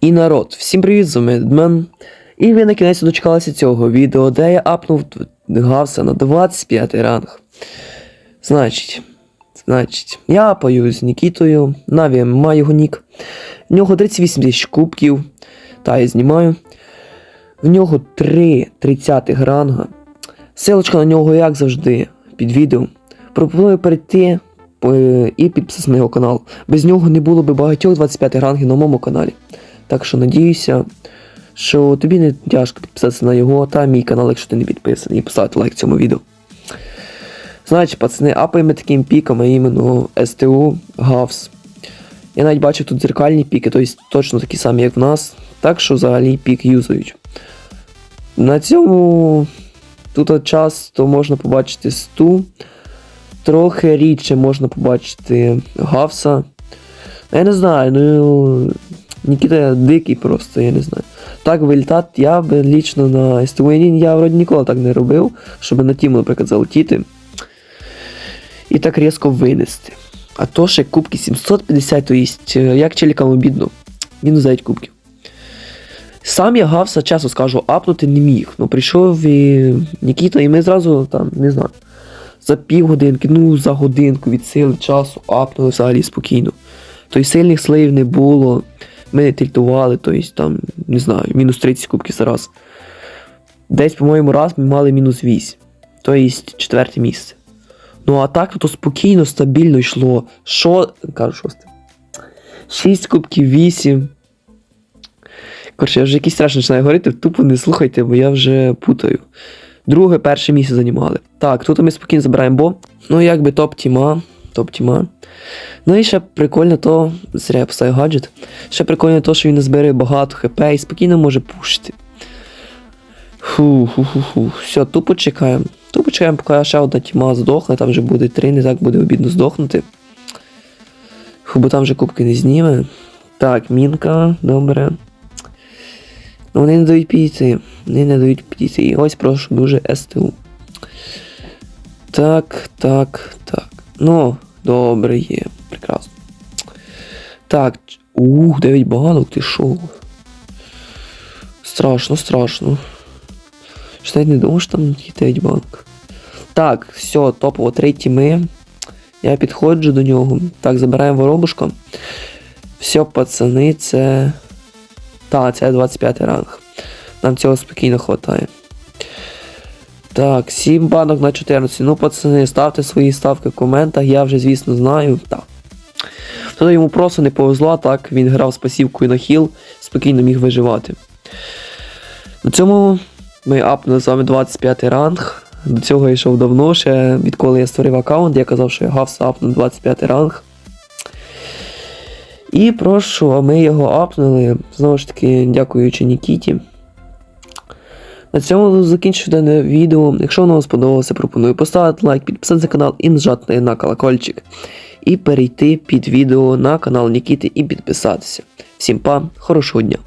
І народ, всім привіт, з вами Дмен. І ви на кінець дочекалися цього відео, де я апнув Гавса на 25 ранг. Значить, значить, я апаю з Нікітою, Наві має його нік. В нього 38 тисяч кубків. Та я знімаю. В нього 3 30 ранга. Силочка на нього, як завжди, під відео. Пропоную перейти е, і підписатися на його канал. Без нього не було би багатьох 25 рангів на моєму каналі. Так що надіюся, що тобі не тяжко підписатися на його та мій канал, якщо ти не підписаний, і поставити лайк цьому відео. Значить, пацани, апаємо таким піком, а іменно СТУ, ГАВС. Я навіть бачив тут дзеркальні піки, тобто точно такі самі, як в нас. Так що взагалі пік юзають. На цьому тут часто можна побачити сту. Трохи рідше можна побачити Гавса. Я не знаю, ну. Нікіта дикий просто, я не знаю. Так вилітати я би лічно на СТВН я вроді ніколи так не робив, щоб на тіму, наприклад, залетіти. І так різко винести. А то ще кубки 750, то есть, е, як челікам обідно. Мінус 9 кубків. Сам я гавса, чесно скажу, апнути не міг. Ну прийшов і Нікіта, і ми зразу там, не знаю, за півгодинки, ну за годинку від сили часу апнули взагалі спокійно. Тобто сильних слоїв не було. Ми тильтували, тобто там, не знаю, мінус 30 кубків за раз. Десь, по-моєму, раз ми мали мінус 8. Тобто четверте місце. Ну а так то спокійно, стабільно йшло. Що. Кажу, шосте. 6 кубків, 8. Коротше, я вже якийсь страшно починаю говорити, тупо не слухайте, бо я вже путаю. Друге, перше місце займали. Так, тут ми спокійно забираємо бо. Ну, якби топ-тіма. Топ-тіма. Ну і ще прикольно то, зря я поставив гаджет. Ще прикольно то, що він назбирає багато хп і спокійно може пушити. Фу, фу, фу, фу. Все, тупо чекаємо. Тупо чекаємо, поки ще одна тіма здохне, там вже буде три, не так буде обідно здохнути. Фу, бо там вже кубки не зніме. Так, мінка, добре. Ну, вони не дають підійти. Вони не дають підійти. І ось прошу дуже СТУ. Так, так, так. Ну, добре є. Прекрасно. Так. Ух, 9 банок, ти шо? Страшно, страшно. Що навіть не думав, що там є 9 банок. Так, все, топово, третій ми. Я підходжу до нього. Так, забираємо воробушка. Все, пацани, це. Та, це 25 ранг. Нам цього спокійно хватає. Так, 7 банок на 14. Ну, пацани, ставте свої ставки в коментах, я вже, звісно, знаю. Так. Тобто йому просто не повезло, так він грав з пасівкою на хіл, спокійно міг виживати. На цьому ми апнули з вами 25 ранг. До цього я йшов давно, ще відколи я створив аккаунт, я казав, що я гався апну 25 ранг. І прошу, а ми його апнули. Знову ж таки, дякуючи Нікіті. На цьому закінчую дане відео. Якщо воно вам сподобалося, пропоную поставити лайк, підписатися на канал і нажати на колокольчик. І перейти під відео на канал Нікіти і підписатися. Всім па, хорошого дня!